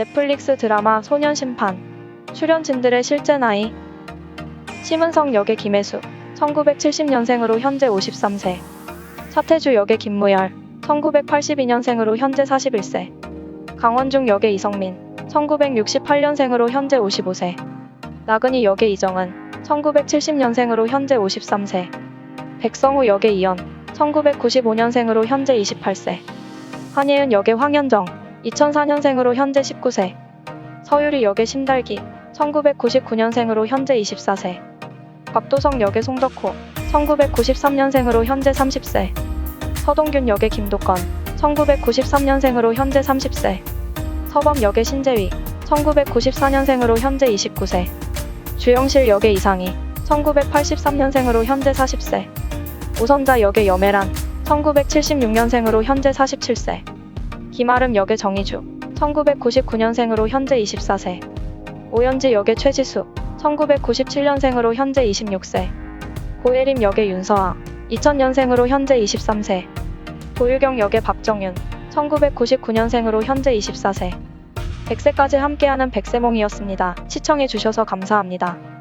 넷플릭스 드라마 소년 심판 출연진들의 실제 나이. 심은성 역의 김혜수 1970년생으로 현재 53세. 차태주 역의 김무열 1982년생으로 현재 41세. 강원중 역의 이성민 1968년생으로 현재 55세. 나근희 역의 이정은 1970년생으로 현재 53세. 백성우 역의 이연 1995년생으로 현재 28세. 한예은 역의 황현정 2004년생으로 현재 19세 서유리 역의 신달기 1999년생으로 현재 24세 곽도성 역의 송덕호 1993년생으로 현재 30세 서동균 역의 김도건 1993년생으로 현재 30세 서범 역의 신재위 1994년생으로 현재 29세 주영실 역의 이상희 1983년생으로 현재 40세 오선자 역의 여매란 1976년생으로 현재 47세 김아름 역의 정희주 1999년생으로 현재 24세 오연지 역의 최지수 1997년생으로 현재 26세 고예림 역의 윤서아 2000년생으로 현재 23세 도유경 역의 박정윤 1999년생으로 현재 24세 100세까지 함께하는 백세몽이었습니다. 시청해주셔서 감사합니다.